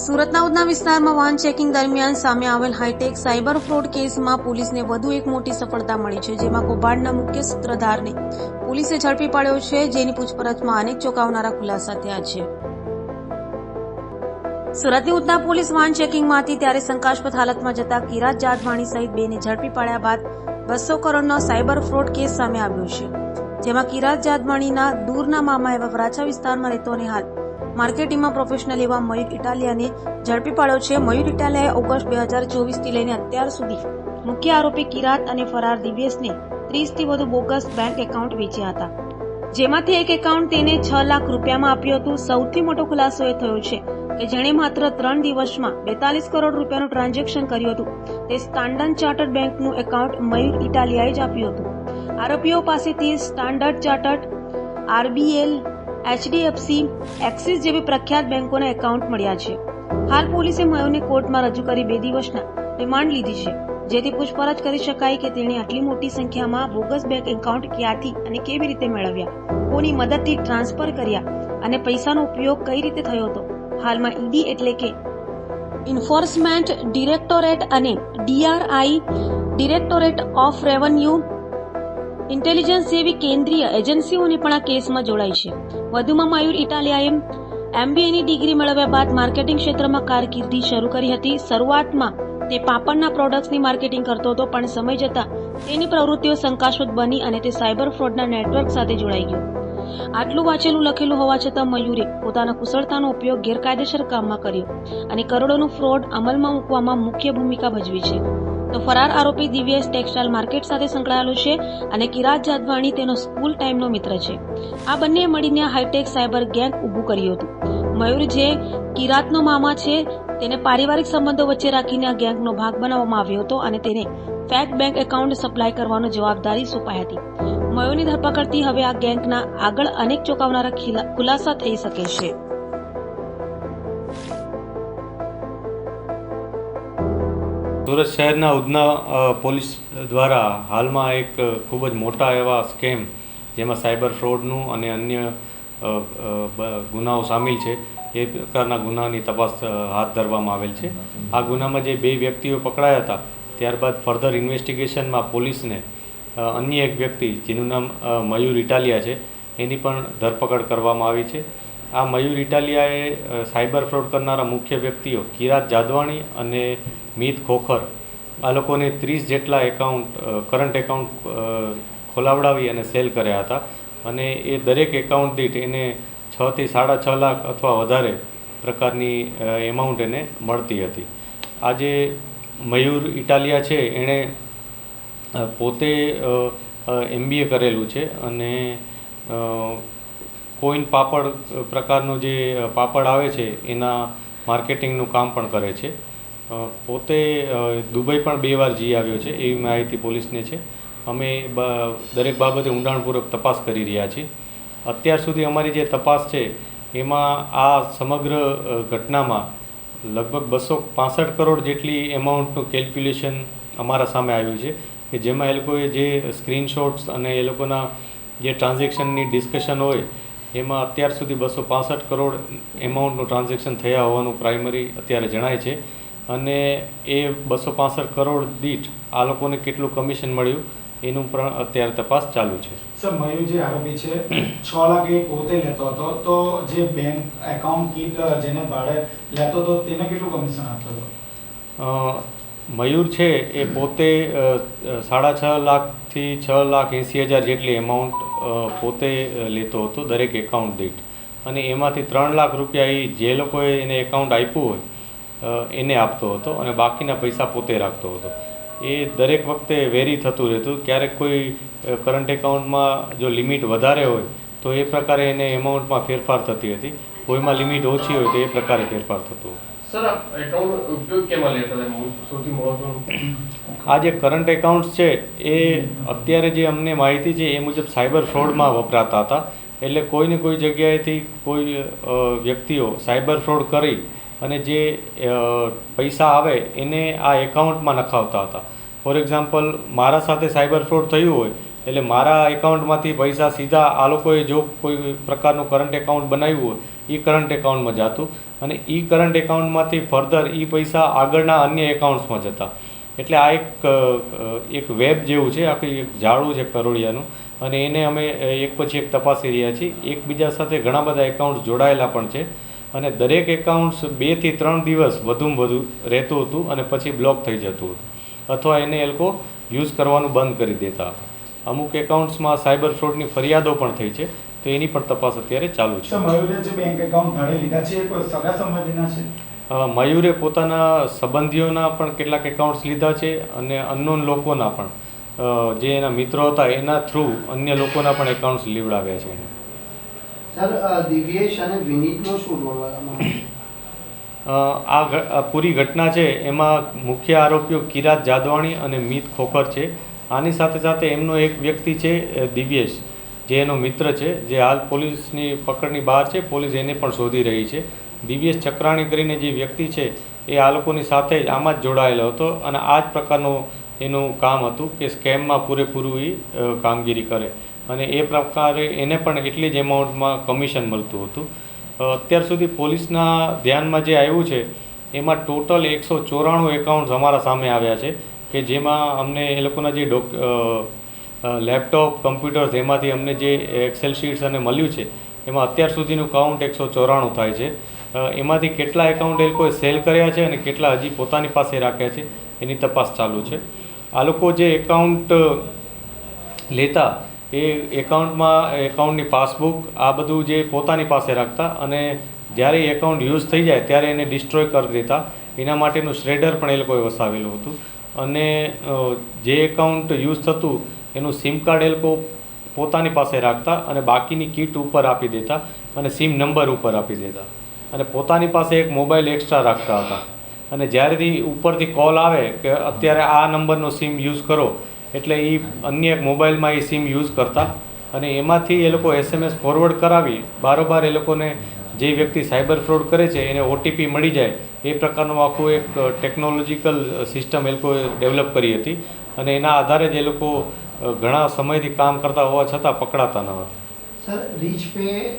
સુરતના ઉધના વિસ્તારમાં વાહન ચેકિંગ દરમિયાન સામે આવેલ હાઈટેક સાયબર ફ્રોડ કેસમાં પોલીસને વધુ એક મોટી સફળતા મળી છે, જેમાં કૌભાંડના મુખ્ય સૂત્રધારને પોલીસે ઝડપી પાડ્યો છે, જેની પૂછપરછમાં અનેક ચોંકાવનારા ખુલાસા થયા છે. સુરતની ઉધના પોલીસ વાહન ચેકિંગમાંથી ત્યારે શંકાસ્પદ હાલતમાં જતા કિરાત જાદવાણી સહિત બેને ઝડપી પાડ્યા બાદ બસો કરોડનો સાયબર ફ્રોડ કેસ સામે આવ્યો છે. જેમાં કિરાત જાદવાણીના દૂરના મામા એવા વરાછા વિસ્તારમાં રહેતો અને હાલ માર્કેટિંગમાં પ્રોફેશનલ એવા મયુર ઇટાલિયાને ઝડપી પાડ્યો છે. મયુર ઇટાલિયાએ ઓગસ્ટ બે હજાર ચોવીસથી લઈને અત્યાર સુધી મુખ્ય આરોપી કિરાત અને ફરાર દિવ્યેશને ત્રીસથી વધુ બોગસ બેંક એકાઉન્ટ વેચ્યા હતા. જેમાંથી એક એકાઉન્ટ તેને છ લાખ રૂપિયામાં આપ્યું હતું. સૌથી મોટો ખુલાસો એ થયો છે કે જેણે માત્ર ત્રણ દિવસમાં બેતાલીસ કરોડ રૂપિયાનું ટ્રાન્ઝેક્શન કર્યું હતું. તે સ્ટાન્ડર્ડ ચાર્ટર્ડ બેંકનું એકાઉન્ટ મયુર ઇટાલિયાએ જ આપ્યું હતું. આરોપીઓ પાસેથી standard chartered, RBL, HDFC, Axis જેવી પ્રખ્યાત બેંકોના એકાઉન્ટ મળ્યા છે. હાલ પોલીસે મયોને કોર્ટમાં રજૂ કરી બે દિવસના રિમાન્ડ લીધી છે. જેથી પૂછપરછ કરી શકાય કે તેણે આટલી મોટી સંખ્યામાં બોગસ બેંક એકાઉન્ટ ક્યાંથી અને કેવી રીતે મેળવ્યા? કોની મદદથી ટ્રાન્સફર કર્યા અને પૈસાનો ઉપયોગ કઈ રીતે થયો હતો? હાલમાં ઈડી એટલે કે ઇન્ફોર્સમેન્ટ ડિરેક્ટોરેટ અને DRI directorate of revenue intelligence જેવી કેન્દ્રીય એજન્સીઓને પણ આ કેસમાં જોડાઈ છે. વધુમાં મયુર ઇટાલિયાએ એમબીએની ડિગ્રી મેળવ્યા બાદ માર્કેટિંગ ક્ષેત્રમાં કારકિર્દી શરૂ કરી હતી. શરૂઆતમાં તે પાપડના પ્રોડક્ટ્સની માર્કેટિંગ કરતો હતો, પણ સમય જતાં તેની પ્રવૃત્તિઓ શંકાસ્પદ બની અને તે સાયબર ફ્રોડના નેટવર્ક સાથે જોડાઈ ગયો. આટલું વાંચેલું લખેલું હોવા છતાં મયુરે પોતાના કુશળતાનો ઉપયોગ ગેરકાયદેસર કામમાં કર્યો અને કરોડોનું ફ્રોડ અમલમાં મૂકવામાં મુખ્ય ભૂમિકા ભજવી છે. તો ફરાર આરોપી દિવ્યેશ ટેક્સટાઇલ માર્કેટ સાથે સંકળાયેલો છે અને કિરાત જાદવાણી તેનો સ્કૂલ ટાઈમનો મિત્ર છે. આ બંને મળીને હાઈટેક સાયબર ગેંગ ઊભું કર્યું હતું. મયુર જે કિરાતનો મામા છે, તેને પારિવારિક સંબંધો વચ્ચે રાખીને આ ગેંગનો ભાગ બનાવવામાં આવ્યો હતો અને તેને ફેક બેંક એકાઉન્ટ સપ્લાય કરવાનો જવાબદારી સોંપાઈ હતી. મયુરની ધરપકડથી હવે આ ગેંગના આગળ અનેક ચોંકાવનારા ખિલા- ખુલાસા થઈ શકે છે. સુરત શહેરના ઉધના પોલીસ દ્વારા હાલમાં એક ખૂબ જ મોટા એવા સ્કેમ, જેમાં સાયબર ફ્રોડનું અને અન્ય ગુનાઓ સામેલ છે, એ પ્રકારના ગુનાની તપાસ હાથ ધરવામાં આવેલ છે. આ ગુનામાં જે બે વ્યક્તિઓ પકડાયા હતા, ત્યારબાદ ફર્ધર ઇન્વેસ્ટિગેશનમાં પોલીસને અન્ય એક વ્યક્તિ, જેનું નામ મયુર ઇટાલિયા છે, એની પણ ધરપકડ કરવામાં આવી છે. આ મયુર ઇટાલિયાએ સાયબર ફ્રોડ કરનારા મુખ્ય વ્યક્તિઓ કિરાત જાદવાણી અને મીત ખોખર, આ લોકોને ત્રીસ જેટલા એકાઉન્ટ કરંટ એકાઉન્ટ ખોલાવડાવી અને સેલ કર્યા હતા. અને એ દરેક એકાઉન્ટ દીઠ એને છથી સાડા છ લાખ અથવા વધારે પ્રકારની એમાઉન્ટ એને મળતી હતી. આજે મયુર ઇટાલિયા છે, એણે પોતે એમબીએ કરેલું છે અને કોઈન પાપડ પ્રકારનું જે પાપડ આવે છે, એના માર્કેટિંગનું કામ પણ કરે છે. પોતે દુબઈ પણ બે વાર જઈ આવ્યો છે, એવી માહિતી પોલીસને છે. અમે દરેક બાબતે ઊંડાણપૂર્વક તપાસ કરી રહ્યા છીએ. અત્યાર સુધી અમારી જે તપાસ છે, એમાં આ સમગ્ર ઘટનામાં લગભગ બસો પાસઠ કરોડ જેટલી એમાઉન્ટનું કેલ્ક્યુલેશન અમારા સામે આવ્યું છે, કે જેમાં એ લોકોએ જે સ્ક્રીનશોટ્સ અને એ લોકોના જે ટ્રાન્ઝેક્શનની ડિસ્કશન હોય એમાં અત્યાર સુધી બસો પાસઠ કરોડ એમાઉન્ટનું ટ્રાન્ઝેક્શન થયા હોવાનું પ્રાઇમરી અત્યારે જણાય છે. અને એ બસો પાસઠ કરોડ દીઠ આ લોકોને કેટલું કમિશન મળ્યું એનું પણ અત્યારે તપાસ ચાલુ છે. સર મયુર જે આરોપી છે છ લાખ એ પોતે લેતો હતો. તો જે બેંક એકાઉન્ટ કીટ જેને ભાડે લેતો હતો તેને કેટલું કમિશન આપતો હતો? મયુર છે, એ પોતે સાડા છ લાખથી છ લાખ એંસી હજાર જેટલી એમાઉન્ટ પોતે લેતો હતો, દરેક એકાઉન્ટ દીઠ. અને એમાંથી ત્રણ લાખ રૂપિયા એ જે લોકોએ એને એકાઉન્ટ આપ્યું હોય એને આપતો હતો અને બાકીના પૈસા પોતે રાખતો હતો. એ દરેક વખતે વેરી થતું રહેતું. ક્યારેક કોઈ કરંટ એકાઉન્ટમાં જો લિમિટ વધારે હોય, તો એ પ્રકારે એને એમાઉન્ટમાં ફેરફાર થતી હતી. કોઈમાં લિમિટ ઓછી હોય તો એ પ્રકારે ફેરફાર થતો હતો. સર આ જે કરંટ એકાઉન્ટ્સ છે, એ અત્યારે જે અમને માહિતી છે, એ મુજબ સાયબર ફ્રોડમાં વપરાતા હતા. એટલે કોઈને કોઈ જગ્યાએથી કોઈ વ્યક્તિઓ સાયબર ફ્રોડ કરી અને જે પૈસા આવે, એને આ એકાઉન્ટમાં નખાવતા હતા. ફોર એક્ઝામ્પલ મારા સાથે સાયબર ફ્રોડ થયું હોય, એટલે મારા એકાઉન્ટમાંથી પૈસા સીધા આ લોકોએ જો કોઈ પ્રકારનું કરંટ એકાઉન્ટ બનાવ્યું હોય ઈ કરંટ એકાઉન્ટમાં જતું અને એ કરંટ એકાઉન્ટમાંથી ફર્ધર ઈ પૈસા આગળના અન્ય એકાઉન્ટ્સમાં જતા. એટલે આ એક એક વેબ જેવું છે, આખી એક જાળું છે કરોડિયાનું. અને એને અમે એક પછી એક તપાસી રહ્યા છીએ. એકબીજા સાથે ઘણા બધા એકાઉન્ટ્સ જોડાયેલા પણ છે. અને દરેક એકાઉન્ટ્સ બેથી ત્રણ દિવસ વધુમાં વધુ રહેતું હતું અને પછી બ્લોક થઈ જતું હતું. અથવા એને એ લોકો યુઝ કરવાનું બંધ કરી દેતા હતા. અમુક એકાઉન્ટ્સમાં સાયબર ફ્રોડની ફરિયાદો પણ થઈ છે. તો એની પણ તપાસ અત્યારે ચાલુ છે. મયુરે જે બેંક એકાઉન્ટ ભાડે લીધા છે એ કોઈ સગા સંબંધીના છે? મયુરે પોતાના સંબંધીઓના પણ કેટલાક એકાઉન્ટ્સ લીધા છે અને અનનોન લોકોના પણ. જે એના મિત્રો હતા એના થ્રુ અન્ય લોકોના પણ એકાઉન્ટ્સ લીવડાવ્યા છે એને. સર દિવ્યેશ અને વિનીતનો શું રોલ આ પૂરી ઘટના છે એમાં મુખ્ય આરોપીઓ કિરાત જાદવાણી અને મીત ખોખર છે. આની સાથે સાથે એમનો એક વ્યક્તિ છે દિવ્યેશ. જે એનો મિત્ર છે, જે હાલ પોલીસની પકડની બહાર છે, પોલીસ એને પણ શોધી રહી છે. દિવ્યેશ ચક્રાણી કરીને જે વ્યક્તિ છે, એ આ લોકોની સાથે જ આમાં જ જોડાયેલો હતો અને આ જ પ્રકારનું એનું કામ હતું કે સ્કેમમાં પૂરેપૂરું એ કામગીરી કરે. અને એ પ્રકારે એને પણ એટલી જ એમાઉન્ટમાં કમિશન મળતું હતું. અત્યાર સુધી પોલીસના ધ્યાનમાં જે આવ્યું છે, એમાં ટોટલ એકસો ચોરાણું એકાઉન્ટ્સ અમારા સામે આવ્યા છે, કે જેમાં અમને એ લોકોના જે ડોક લેપટોપ કમ્પ્યુટર્સ એમાંથી અમને જે એક્સેલ શીટ્સ અને મળ્યું છે, એમાં અત્યાર સુધીનું કાઉન્ટ એકસો ચોરાણું થાય છે. એમાંથી કેટલા એકાઉન્ટ એ લોકોએ સેલ કર્યા છે અને કેટલા હજી પોતાની પાસે રાખ્યા છે, એની તપાસ ચાલુ છે. આ લોકો જે એકાઉન્ટ લેતા, એ એકાઉન્ટમાં એકાઉન્ટની પાસબુક આ બધું જે પોતાની પાસે રાખતા અને જ્યારે એકાઉન્ટ યુઝ થઈ જાય, ત્યારે એને ડિસ્ટ્રોય કરી દેતા. એના માટેનું શ્રેડર પણ એ લોકોએ વસાવેલું હતું. અને જે એકાઉન્ટ યુઝ થતું એનું સિમ કાર્ડ એ લોકો પોતાની પાસે રાખતા અને બાકીની કીટ ઉપર આપી દેતા અને સિમ નંબર ઉપર આપી દેતા. અને પોતાની પાસે એક મોબાઈલ એક્સ્ટ્રા રાખતા હતા. અને જ્યારેથી ઉપરથી કોલ આવે કે અત્યારે આ નંબરનો સિમ યુઝ કરો, એટલે એ અન્ય એક મોબાઈલમાં એ સિમ યુઝ કરતા. અને એમાંથી એ લોકો એસએમએસ ફોરવર્ડ કરાવી. બારોબાર એ લોકોને જે વ્યક્તિ સાયબર ફ્રોડ કરે છે, એને ઓટીપી મળી જાય. એ પ્રકારનું આખું એક ટેકનોલોજીકલ સિસ્ટમ એ લોકોએ ડેવલપ કરી હતી. અને એના આધારે જ એ લોકો ઘણા સમયથી કામ કરતા હોવા છતાં પકડાતા ન હતા. Sir rich pay